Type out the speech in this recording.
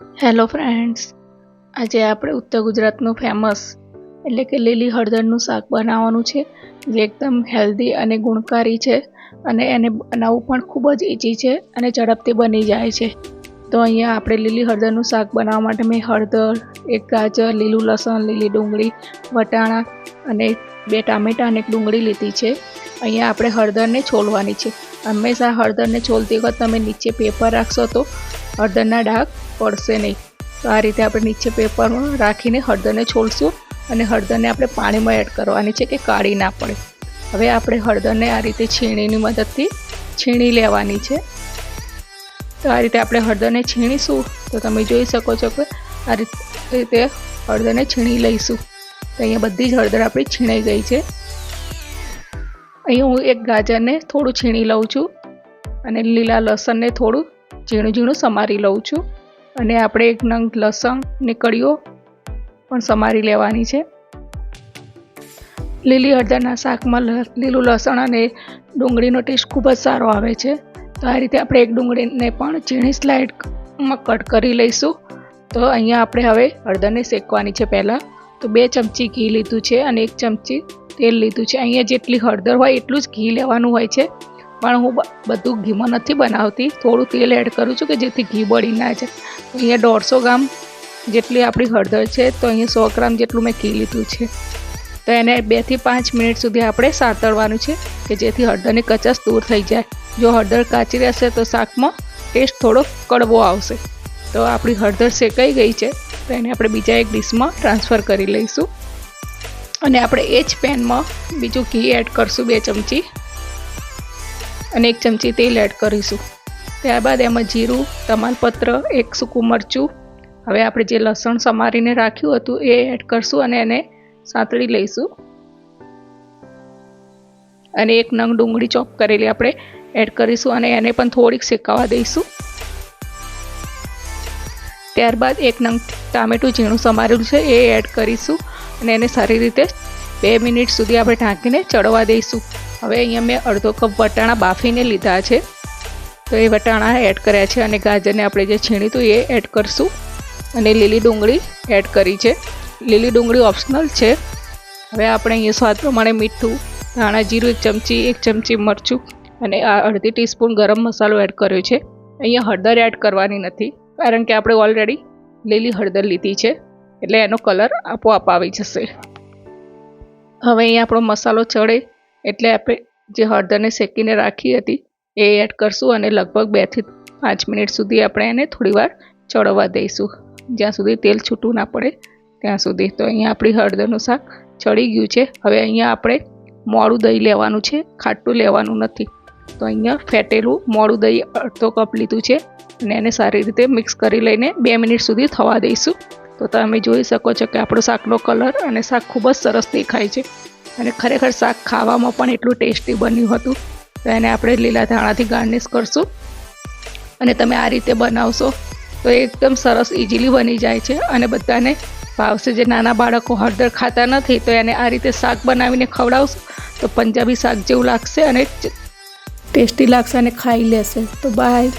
Hello friends આજે આપણે ઉત્તર ગુજરાતનું ફેમસ એટલે કે લીલી હળદરનું શાક બનાવવાનું છે, જે એકદમ હેલ્ધી અને ગુણકારી છે અને એને બનાવવું પણ ખૂબ જ ઇઝી છે અને ઝડપથી બની જાય છે. તો અહીંયા આપણે લીલી હળદરનું શાક બનાવવા માટે મેં હળદર, એક ગાજર, લીલું લસણ, લીલી ડુંગળી, વટાણા અને બે ટામેટાં અને એક ડુંગળી લીધી છે. અહીંયા આપણે હળદરને છોલવાની છે. હંમેશા હળદરને છોલતી વખત તમે નીચે પેપર રાખશો તો હળદરના ડાઘ પડશે નહીં. તો આ રીતે આપણે નીચે પેપરમાં રાખીને હળદરને છોલશું અને હળદરને આપણે પાણીમાં એડ કરવાની છે કે કાઢી ના પડે. હવે આપણે હળદરને આ રીતે છીણીની મદદથી છીણી લેવાની છે. તો આ રીતે આપણે હળદરને છીણીશું. તો તમે જોઈ શકો છો કે આ રીતે હળદરને છીણી લઈશું. તો અહીંયા બધી જ હળદર આપણી છીણાઈ ગઈ છે. અહીં હું એક ગાજરને થોડું છીણી લઉં છું અને લીલા લસણને થોડું ઝીણું ઝીણું સમારી લઉં છું. અને આપણે એક નંગ લસણ ને કળીઓ પણ સમારી લેવાની છે. લીલી હળદરના શાકમાં લીલું લસણ અને ડુંગળીનો ટેસ્ટ ખૂબ જ સારો આવે છે. તો આ રીતે આપણે એક ડુંગળીને પણ ઝીણી સ્લાઇડમાં કટ કરી લઈશું. તો અહીંયા આપણે હવે હળદરને શેકવાની છે પહેલાં. તો બે ચમચી ઘી લીધું છે અને એક ચમચી તેલ લીધું છે. અહીંયા જેટલી હળદર હોય એટલું જ ઘી લેવાનું હોય છે. પણ હું બધું ઘીમાં નથી બનાવતી. થોડું તેલ એડ કરું છું કે જેથી ઘી બળી ના જાય. અહીંયા દોઢસો ગ્રામ જેટલી આપણી હળદર છે, તો અહીંયા સો ગ્રામ જેટલું મેં ઘી લીધું છે. તો એને બેથી પાંચ મિનિટ સુધી આપણે સાતળવાનું છે, કે જેથી હળદરની કચાશ દૂર થઈ જાય. જો હળદર કાચી રહેશે તો શાકમાં ટેસ્ટ થોડો કડવો આવશે. તો આપણી હળદર શેકાઈ ગઈ છે, તો એને આપણે બીજા એક ડીશમાં ટ્રાન્સફર કરી લઈશું. અને આપણે એ જ પેનમાં બીજું ઘી એડ કરશું બે ચમચી. અને એક ચમચી તેલ એડ કરીશું. ત્યારબાદ એમાં જીરું, તમાલપત્ર, એક સૂકું મરચું. હવે આપણે જે લસણ સમારીને રાખ્યું હતું એ એડ કરશું અને એને સાંતળી લઈશું. અને એક નંગ ડુંગળી ચોપ કરેલી આપણે એડ કરીશું અને એને પણ થોડીક શેકાવા દઈશું. ત્યારબાદ એક નંગ ટામેટું ઝીણું સમારેલું છે એ એડ કરીશું અને એને સારી રીતે બે મિનિટ સુધી આપણે ઢાંકીને ચડવા દઈશું. હવે અહીંયા મેં અડધો કપ વટાણા બાફીને લીધા છે. તો એ વટાણા એડ કર્યા છે અને ગાજરને આપણે જે છીણી હતું એ એડ કરશું. અને લીલી ડુંગળી એડ કરી છે. લીલી ડુંગળી ઓપ્શનલ છે. હવે આપણે અહીંયા સ્વાદ પ્રમાણે મીઠું, ધાણા જીરું, એક ચમચી એક ચમચી મરચું અને આ અડધી ટીસ્પૂન ગરમ મસાલો એડ કર્યો છે. અહીંયા હળદર એડ કરવાની નથી, કારણ કે આપણે ઓલરેડી લીલી હળદર લીધી છે. એટલે એનો કલર આપોઆપ આવી જશે. હવે અહીંયા આપણો મસાલો ચડે. એટલે આપણે જે હળદરને શેકીને રાખી હતી, એ એડ કરશું અને લગભગ બેથી પાંચ મિનિટ સુધી આપણે એને થોડીવાર ચડવા દઈશું. જ્યાં સુધી તેલ છૂટું ના પડે, ત્યાં સુધી. તો અહીંયા આપણી હળદરનું શાક ચડી ગયું છે. હવે અહીંયા આપણે મોડું દહીં લેવાનું છે. ખાટું લેવાનું નથી. તો અહીંયા ફેટેલું મોડું દહીં અડધો કપ લીધું છે અને એને સારી રીતે મિક્સ કરી લઈને બે મિનિટ સુધી થવા દઈશું. તો તમે જોઈ શકો છો કે આપણો શાકનો કલર અને શાક ખૂબ જ સરસ દેખાય છે. અને ખરેખર શાક ખાવામાં પણ એટલું ટેસ્ટી બન્યું હતું. તો એને આપણે લીલા ધાણાથી ગાર્નિશ કરશું. અને તમે આ રીતે બનાવશો, તો એકદમ સરસ ઇઝીલી બની જાય છે. અને બધાને ભાવશે જે નાના બાળકો હળદર ખાતા નથી, તો એને આ રીતે શાક બનાવીને ખવડાવશો, તો પંજાબી શાક જેવું લાગશે અને ટેસ્ટી લાગશે અને ખાઈ લેશે. તો બાય.